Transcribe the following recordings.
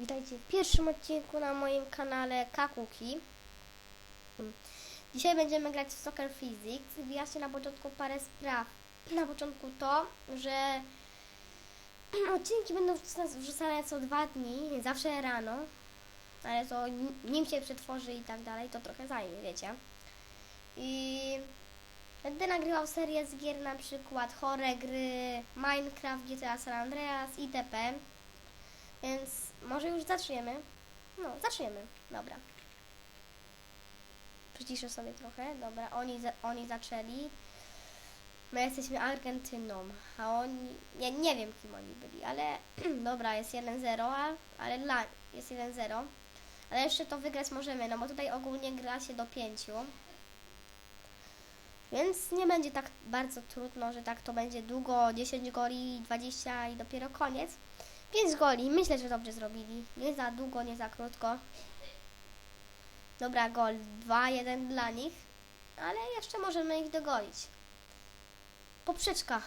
Witajcie w pierwszym odcinku na moim kanale Kakuki. Dzisiaj będziemy grać w Soccer Physics. Wyjaśnię na początku parę spraw. Na początku to, że odcinki będą wrzucane- co dwa dni, nie zawsze rano, ale to nim się przetworzy i tak dalej, to trochę zajmie, wiecie. I będę nagrywał serię z gier, na przykład chore gry, Minecraft, GTA San Andreas, itp. Więc może już zaczniemy. No, zaczniemy. Dobra. Przyciszę sobie trochę. Dobra, oni, oni zaczęli. My jesteśmy Argentyną, a oni... Nie, nie wiem, kim oni byli, ale... dobra, jest 1-0, a- ale dla... jest 1-0. Ale jeszcze to wygrać możemy, no bo tutaj ogólnie gra się do 5. Więc nie będzie tak bardzo trudno, że tak to będzie długo, 10 goli, 20 i dopiero koniec. 5 goli, myślę, że dobrze zrobili. Nie za długo, nie za krótko. Dobra, gol 2-1 dla nich, ale jeszcze możemy ich dogolić. Poprzeczka,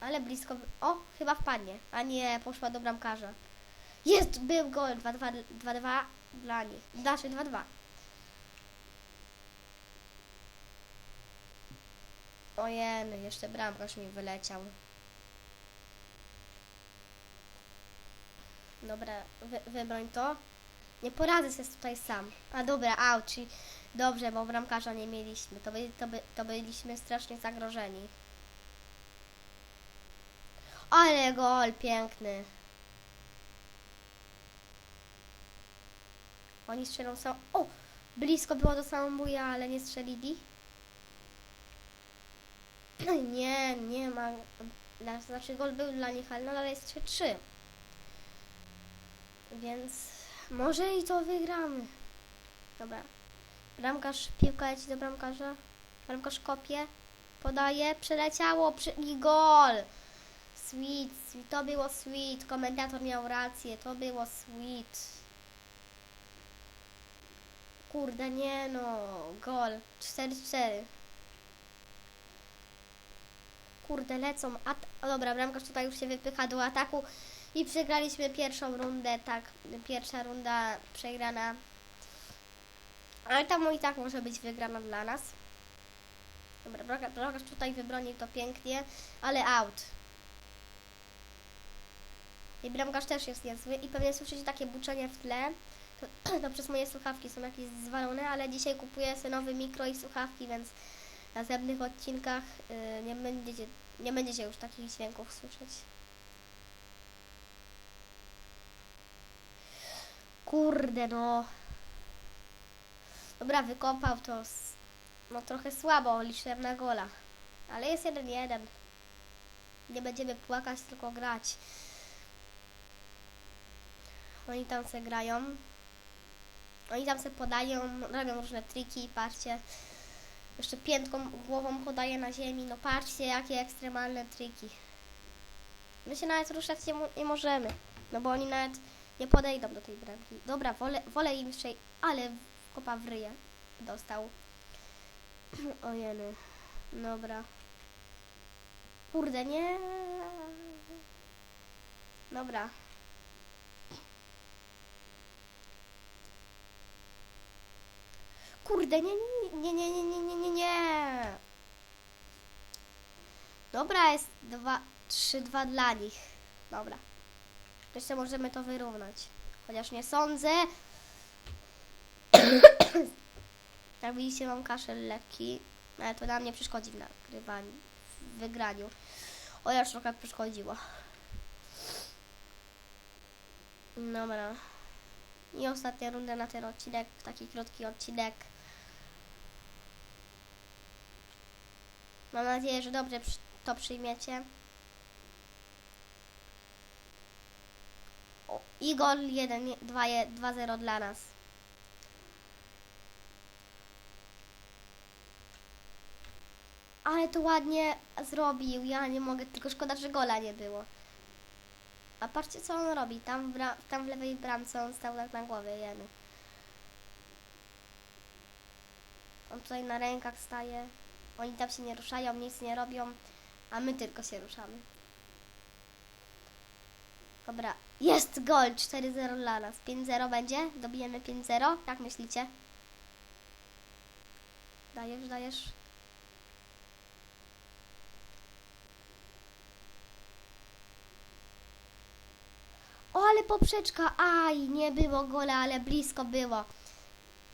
ale blisko. O, chyba wpadnie, a nie poszła do bramkarza. Jest, był gol 2-2 2-2 dla nich. Znaczy 2-2. Ojej, jeszcze bramkarz mi wyleciał. Dobra, wy, wybroń to. Nie poradzę sobie tutaj sam. A dobra, czyli dobrze, bo bramkarza nie mieliśmy. To, by, to, by, to byliśmy strasznie zagrożeni. Ale gol piękny. Oni strzelą sam. O! Blisko było do samobójstwa, ale nie strzelili. Nie, nie ma. Znaczy gol był dla nich, ale nadal jest 3-3. Więc może i to wygramy. Dobra. Bramkarz, piłka leci do bramkarza. Bramkarz kopie, podaje, przeleciało przy... i gol. Sweet, sweet, to było sweet. Komentator miał rację, to było sweet. Kurde, nie no, gol. 4-4. Kurde, lecą. O, dobra, bramkarz tutaj już się wypycha do ataku. I przegraliśmy pierwszą rundę, tak, pierwsza runda przegrana. Ale tam i tak może być wygrana dla nas. Dobra, bramkarz tutaj wybronił to pięknie, ale out. I bramkarz też jest niezły i pewnie słyszycie takie buczenie w tle. To, to przez moje słuchawki są jakieś zwalone, ale dzisiaj kupuję sobie nowy mikro i słuchawki, więc w następnych odcinkach y, nie, będziecie, nie będziecie już takich dźwięków słyszeć. Kurde no. Dobra, wykopał to. s- No trochę słabo, liczyłem na gola. Ale jest jeden jeden. Nie będziemy płakać, tylko grać. Oni tam se grają. Oni tam se podają, robią różne triki, patrzcie. Jeszcze piętką, głową podaje na ziemi. No patrzcie, jakie ekstremalne triki. My się nawet ruszać nie, nie możemy. No bo oni nawet nie podejdą do tej bramki. Dobra, wolę, wolę im jeszcze, ale kopa w ryję dostał. Ojeny. Dobra. Kurde, nie. Dobra. Kurde, nie, nie, nie, nie, nie, nie, nie, nie. Dobra, jest 2, 3-2 dla nich. Dobra. Jeszcze możemy to wyrównać. Chociaż nie sądzę. Jak widzicie, mam kaszel lekki, ale to nam nie przeszkodzi w nagrywaniu, w wygraniu. O, już trochę przeszkodziło. Dobra. I ostatnia runda na ten odcinek, taki krótki odcinek. Mam nadzieję, że dobrze to przyjmiecie. I gol 1, 2, 2-0 dla nas. Ale to ładnie zrobił. Ja nie mogę, tylko szkoda, że gola nie było. A patrzcie, co on robi. Tam w, tam w lewej bramce on stał tak na głowie, jemy. On tutaj na rękach staje. Oni tam się nie ruszają, nic nie robią, a my tylko się ruszamy. Dobra, jest gol, 4-0 dla nas. 5-0 będzie? Dobijemy 5-0? Jak myślicie? Dajesz, dajesz. O, ale poprzeczka. Aj, nie było gola, ale blisko było.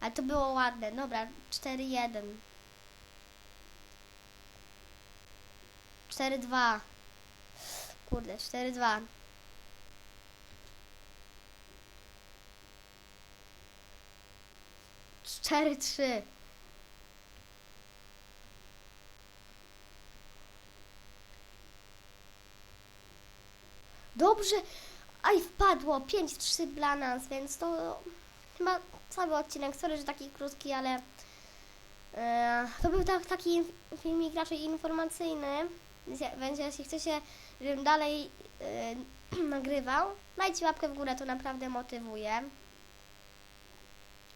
Ale to było ładne. Dobra, 4-1. 4-2. Kurde, 4-2. Cztery, trzy. Dobrze. Aj, wpadło. 5-3 dla nas, więc to chyba cały odcinek. Sorry, że taki krótki, ale e, to był tak, taki filmik raczej informacyjny. Więc jeśli chcecie, żebym dalej e, nagrywał, dajcie łapkę w górę, to naprawdę motywuje.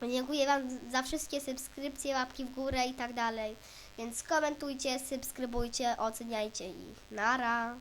Dziękuję Wam za wszystkie subskrypcje, łapki w górę i tak dalej. Więc komentujcie, subskrybujcie, oceniajcie i nara.